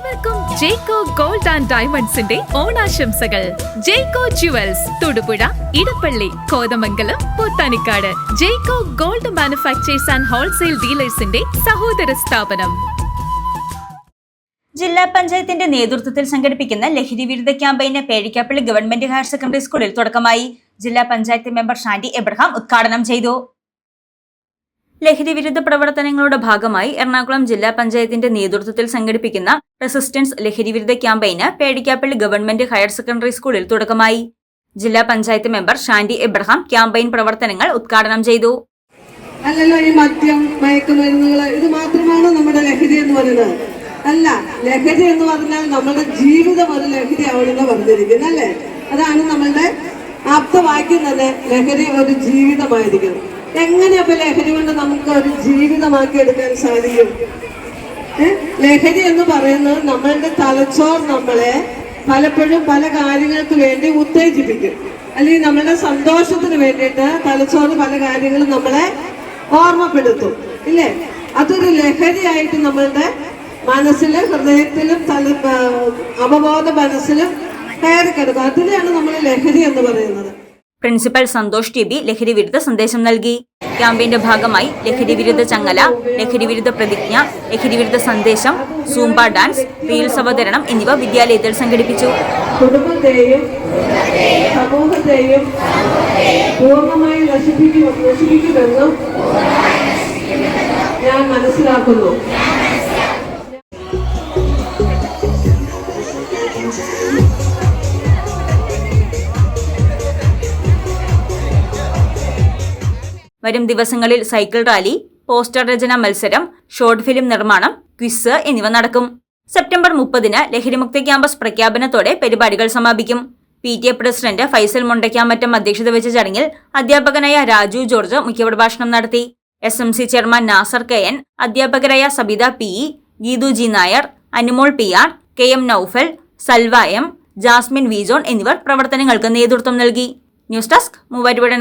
ഏവർക്കും ജേക്കോ gold and ഡയമണ്ട്സിന്റെ ഓണാശംസകൾ. Jeko Jewels Thodupuzha Edappally Kothamangalam Pothanikkad. Jeko gold manufacturers and wholesale ഡീലേഴ്സിന്റെ സഹോദര സ്ഥാപനം. ജില്ലാ പഞ്ചായത്തിന്റെ നേതൃത്വത്തിൽ സംഘടിപ്പിക്കുന്ന ലഹരി വിരുദ്ധ ക്യാമ്പയിന് പേഴിക്കാപ്പള്ളി ഗവൺമെന്റ് ഹയർ സെക്കൻഡറി സ്കൂളിൽ തുടക്കമായി. ജില്ലാ പഞ്ചായത്ത് മെമ്പർ ഷാൻഡി എബ്രഹാം ഉദ്ഘാടനം ചെയ്തു. ലഹരി വിരുദ്ധ പ്രവർത്തനങ്ങളുടെ ഭാഗമായി എറണാകുളം ജില്ലാ പഞ്ചായത്തിന്റെ നേതൃത്വത്തിൽ സംഘടിപ്പിക്കുന്ന റെസിസ്റ്റൻസ് ലഹരി വിരുദ്ധ ക്യാമ്പയിന് പേടിക്കാപ്പള്ളി ഗവൺമെന്റ് ഹയർ സെക്കൻഡറി സ്കൂളിൽ തുടക്കമായി. ജില്ലാ panchayat member Shandy Abraham campaign പ്രവർത്തനങ്ങൾ ഉദ്ഘാടനം ചെയ്തു. അല്ലല്ലോ ഈ മദ്യം മയക്കുമരുന്നുകൾ ഇത് മാത്രമാണ് നമ്മുടെ ലഹരി എന്ന് പറയുന്നത്? അല്ല ലഹരി എന്ന് പറഞ്ഞാൽ നമ്മുടെ ജീവിതം ഒരു ലഹരി ആവണമെന്ന് പറഞ്ഞിരിക്കുന്നത് അല്ലേ? അതാണ് നമ്മളുടെ ആപ്തവാക്യം തന്നെ ലഹരി ഒരു ജീവിതമായിരിക്കണം. എങ്ങനെ അപ്പൊ ലഹരി കൊണ്ട് നമുക്ക് ഒരു ജീവിതമാക്കി എടുക്കാൻ സാധിക്കും? ലഹരി എന്ന് പറയുന്നത് നമ്മളുടെ തലച്ചോർ നമ്മളെ പലപ്പോഴും പല കാര്യങ്ങൾക്ക് വേണ്ടി ഉത്തേജിപ്പിക്കും. അല്ലെങ്കിൽ നമ്മളുടെ സന്തോഷത്തിന് വേണ്ടിയിട്ട് തലച്ചോറ് പല കാര്യങ്ങളും നമ്മളെ ഓർമ്മപ്പെടുത്തും. ഇല്ലേ? അതൊരു ലഹരിയായിട്ട് നമ്മളുടെ മനസ്സിലും ഹൃദയത്തിലും തല അവബോധ മനസ്സിലും കയറി കിടക്കും അതിനെയാണ് നമ്മൾ ലഹരി എന്ന് പറയുന്നത്. പ്രിൻസിപ്പൽ സന്തോഷ് ടി ബി ലഹരി വിരുദ്ധ സന്ദേശം നൽകി. ക്യാമ്പയിന്റെ ഭാഗമായി ലഹരി വിരുദ്ധ ചങ്ങല ലഹരി വിരുദ്ധ പ്രതിജ്ഞ ലഹരി വിരുദ്ധ സന്ദേശം സൂംബ ഡാൻസ് റീൽസ് അവതരണം എന്നിവ വിദ്യാലയത്തിൽ സംഘടിപ്പിച്ചു. കുടുംബത്തെയും ഞാൻ മനസ്സിലാക്കുന്നു. വരും ദിവസങ്ങളിൽ സൈക്കിൾ റാലി പോസ്റ്റർ രചന മത്സരം ഷോർട്ട് ഫിലിം നിർമ്മാണം ക്വിസ് എന്നിവ നടക്കും. സെപ്റ്റംബർ മുപ്പതിന് ലഹരിമുക്ത ക്യാമ്പസ് പ്രഖ്യാപനത്തോടെ പരിപാടികൾ സമാപിക്കും. P T A president Faisal Mundakkamattam അധ്യക്ഷത വെച്ച ചടങ്ങിൽ അധ്യാപകനായ രാജു ജോർജ് മുഖ്യപ്രഭാഷണം നടത്തി. S M C chairman Nasar K N അധ്യാപകരായ Sabitha P E Geethu G Nair Anumol P R K M Noufal Salva M Jasmine Vijon എന്നിവർ പ്രവർത്തനങ്ങൾക്ക് നേതൃത്വം നൽകി. News desk Muvattupuzha